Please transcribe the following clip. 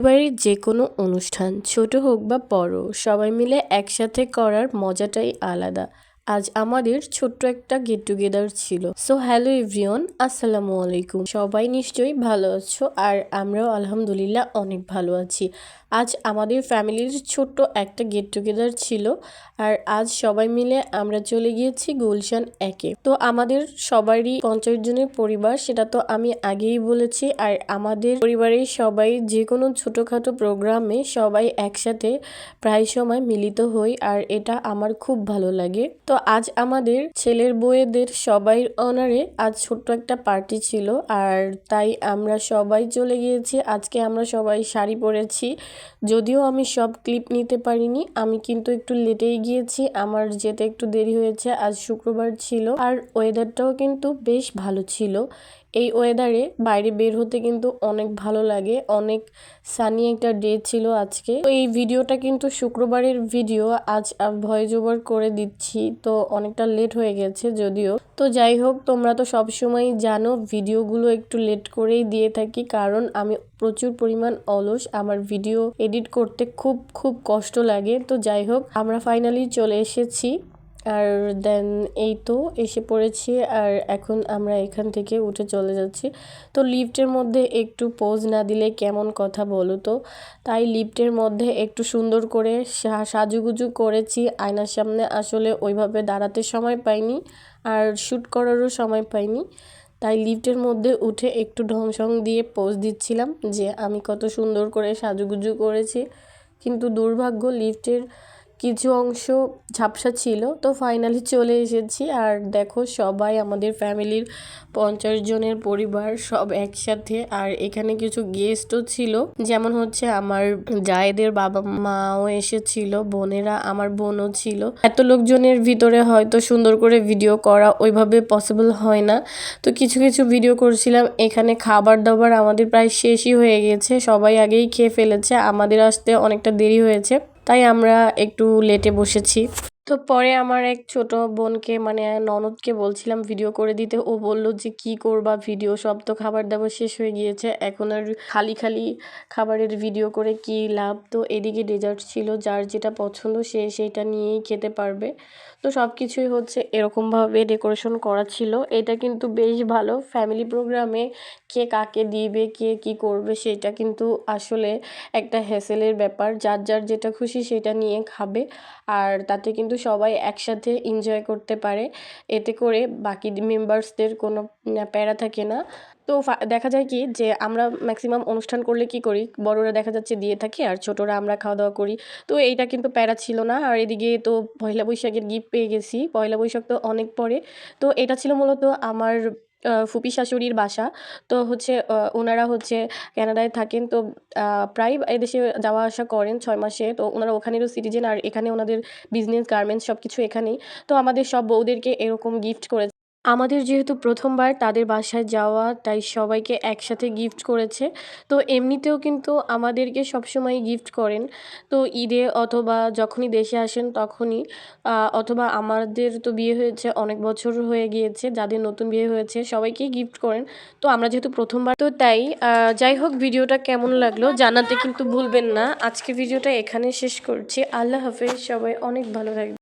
বাড়ির যে কোনো অনুষ্ঠান ছোট হোক বা বড় সবাই মিলে একসাথে করার মজাটাই আলাদা। আজ আমাদের ছোট্ট একটা গেট টুগেদার ছিল। সো হ্যালো এভরিওয়ান আসসালামু আলাইকুম। সবাই নিশ্চয়ই ভালো আছো আর আমরাও আলহামদুলিল্লাহ অনেক ভালো আছি। আজ আমাদের ফ্যামিলির ছোট্ট একটা গেট টুগেদার ছিল আর আজ সবাই মিলে আমরা চলে গিয়েছি গুলশান একে। তো আমাদের সবারই পঞ্চাশ জনের পরিবার, সেটা তো আমি আগেই বলেছি। আর আমাদের পরিবারের সবাই যে কোনো ছোটোখাটো প্রোগ্রামে সবাই একসাথে প্রায় সময় মিলিত হই আর এটা আমার খুব ভালো লাগে। তো আজ আমাদের ছেলের বউয়েদের সবাই অনারে আজ ছোট্ট একটা পার্টি ছিল আর তাই আমরা সবাই চলে গিয়েছি। আজকে আমরা সবাই শাড়ি পরেছি। যদিও আমি সব ক্লিপ নিতে পারিনি, আমি কিন্তু একটু লেটেই গিয়েছি। আমার যেতে একটু দেরি হয়েছে, আজ শুক্রবার ছিল। আর ওয়েদারটাও কিন্তু বেশ ভালো ছিল। এই ওয়েদারে বাইরে বের হতে কিন্তু অনেক ভালো লাগে। অনেক সানি একটা ডে ছিল আজকে। তো এই ভিডিওটা কিন্তু শুক্রবারের ভিডিও আজ ভয়েস ওভার করে দিচ্ছি। তো অনেকটা লেট হয়ে গেছে যদিও। তো যাই হোক, তোমরা তো সবসময় জানো ভিডিওগুলো একটু লেট করেই দিয়ে থাকি। কারণ আমি প্রচুর পরিমাণ অলস। আমার ভিডিও এডিট করতে খুব খুব কষ্ট লাগে। তো যাই হোক, আমরা ফাইনালি চলে এসেছি। আর দেন এই তো এসে পড়েছি আর এখন আমরা এখান থেকে উঠে চলে যাচ্ছি। তো লিফটের মধ্যে একটু পোজ না দিলে কেমন কথা বলো তো? তাই লিফটের মধ্যে একটু সুন্দর করে সাজুগুজু করেছি। আয়নার সামনে আসলে ওইভাবে দাঁড়াতে সময় পাইনি আর শ্যুট করারও সময় পাইনি। তাই লিফটের মধ্যে উঠে একটু ঢংসং দিয়ে পোজ দিচ্ছিলাম যে আমি কত সুন্দর করে সাজুগুজু করেছি। কিন্তু দুর্ভাগ্য লিফটের কিছু অংশ ঝাপসা ছিল। তো ফাইনালি চলে এসেছি। আর দেখো, সবাই আমাদের ফ্যামিলির পঞ্চাশ জনের পরিবার সব একসাথে। আর এখানে কিছু গেস্টও ছিল। যেমন হচ্ছে আমার জায়েদের বাবা মাও এসেছিল, বোনেরা আমার বোনও ছিল। এত লোকজনের ভিতরে হয়তো সুন্দর করে ভিডিও করা ওইভাবে পসিবল হয় না। তো কিছু কিছু ভিডিও করছিলাম। এখানে খাবার দাবার আমাদের প্রায় শেষই হয়ে গেছে। সবাই আগেই খেয়ে ফেলেছে। আমাদের আসতে অনেকটা দেরি হয়েছে। তাই আমরা একটু লেটে বসেছি। তো পরে আমার এক ছোট বোনকে মানে ননদকে বলছিলাম ভিডিও করে দিতে। ও বলল যে, কি করবা? ভিডিও সব তো খাবার দাবার শেষ হয়ে গিয়েছে। এখন আর খালি খালি খাবারের ভিডিও করে কি লাভ? তো এদিকে ডেজার্ট ছিল, যার যেটা পছন্দ সে সেইটা নিয়েই খেতে পারবে। তো সব কিছুই হচ্ছে এরকমভাবে ডেকোরেশন করা ছিল। এটা কিন্তু বেশ ভালো। ফ্যামিলি প্রোগ্রামে কে কাকে দিবে, কে কি করবে, সেটা কিন্তু আসলে একটা হ্যাসেলের ব্যাপার। যার যার যেটা খুশি সেটা নিয়ে খাবে। আর তাতে কিন্তু সবাই একসাথে এনজয় করতে পারে। এতে করে বাকি মেম্বার্সদের কোনো প্যারা থাকে না। তো দেখা যায় কি যে আমরা ম্যাক্সিমাম অনুষ্ঠান করলে কি করি? বড়রা দেখা যাচ্ছে দিয়ে থাকি আর ছোটরা আমরা খাওয়া দাওয়া করি। তো এইটা কিন্তু প্যারা ছিল না। আর এদিকে তো পয়লা বৈশাখের গিফট পেয়ে গেছি। পয়লা বৈশাখ তো অনেক পরে। তো এটা ছিল মূলত আমার ফুপি শাশুড়ির বাসা। তো হচ্ছে ওনারা হচ্ছে ক্যানাডায় থাকেন। তো প্রায় এদেশে যাওয়া আসা করেন ছয় মাসে। তো ওনারা ওখানেরও সিটিজেন আর এখানে ওনাদের বিজনেস গার্মেন্টস সব কিছু এখানেই। তো আমাদের সব বউদেরকে এরকম গিফট করে আমাদের যেহেতু প্রথমবার তাদের বাসায় যাওয়া, তাই সবাইকে একসাথে গিফট করেছে। তো এমনিতেও কিন্তু আমাদেরকে সবসময় গিফট করেন। তো ঈদে অথবা যখনই দেশে আসেন তখনই অথবা আমাদের তো বিয়ে হয়েছে, অনেক বছর হয়ে গিয়েছে, যাদের নতুন বিয়ে হয়েছে সবাইকেই গিফট করেন। তো আমরা যেহেতু প্রথমবার, তো তাই যাই হোক ভিডিওটা কেমন লাগল জানাতে কিন্তু ভুলবেন না। আজকে ভিডিওটা এখানে শেষ করছি। আল্লাহ হাফেজ, সবাই অনেক ভালো থাকবে